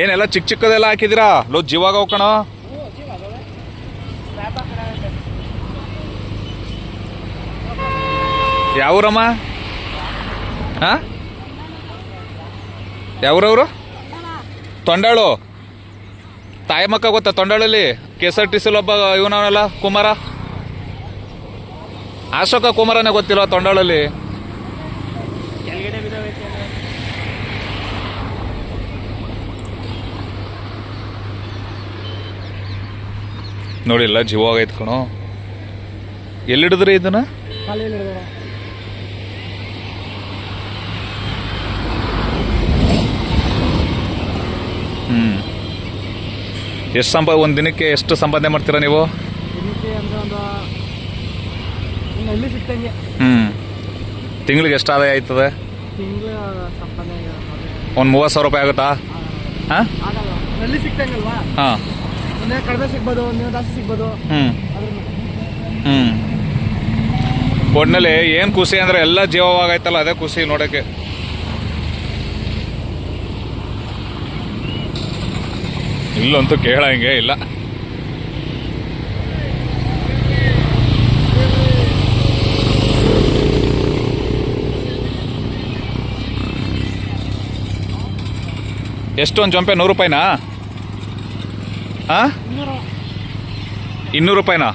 ಏನೆಲ್ಲ ಚಿಕ್ಕ ಚಿಕ್ಕದೆಲ್ಲ ಹಾಕಿದಿರಾ ಲೋ ಜೀವಾಗ ಹೋಗೋಣ ಯಾವೂರಮ್ಮ ಹಾ ಯಾವ್ರವ್ರು ತೊಂಡಾಳು. ತಾಯಿ ಮಕ್ಕ ಗೊತ್ತಾ ತೊಂಡಾಳಲ್ಲಿ? ಕೆ ಎಸ್ ಆರ್ ಟಿ ಸಿಲ್ ಒಬ್ಬ ಇವನವನಲ್ಲ, ಕುಮಾರ? ಅಶೋಕ ಕುಮಾರನೇ ಗೊತ್ತಿಲ್ಲ ತೊಂಡಾಳಲ್ಲಿ? ನೋಡಿಲ್ಲ ಜೀವ ಆಗೈತೆ ಕಣೋ. ಎಲ್ಲಿಡಿದ್ರಿ ಇದನ್ನ? ಕಾಲಲ್ಲಿ ಹಿಡ್ದವ. ಹ್ಮ್. ಎಷ್ಟು ಸಂಪ ಒಂದು ದಿನಕ್ಕೆ ಎಷ್ಟು ಸಂಪಾದನೆ ಮಾಡ್ತೀರಾ ನೀವು? ಹ್ಞೂ ತಿಂಗಳಿಗೆ ಎಷ್ಟು ಆದಾಯ ಆಯ್ತದೆ? ಒಂದ್ ಮೂವತ್ತು ಸಾವಿರ ರೂಪಾಯಿ ಆಗುತ್ತಾ? ಹಾಂ. ಹಾಂ. ಒಂದಿನ ಕಡಿಮೆ ಸಿಗ್ಬೋದು ಒಂದಿನ ಜಾಸ್ತಿ ಸಿಗ್ಬೋದು. ಹ್ಞೂ ಹ್ಞೂ ಒಟ್ನಲ್ಲಿ ಏನು ಖುಷಿ ಅಂದರೆ ಎಲ್ಲ ಜೀವವಾಗೈತಲ್ಲ, ಅದೇ ಖುಷಿ ನೋಡೋಕ್ಕೆ ಇಲ್ಲಂತೂ ಕೇಳಂಗೆ ಇಲ್ಲ. ಎಷ್ಟೊಂದು ಜೊಂಪೆ ನೂರು ರೂಪಾಯಿನಾ? ಹಾಂ ಇನ್ನೂರು ರೂಪಾಯಿನಾ?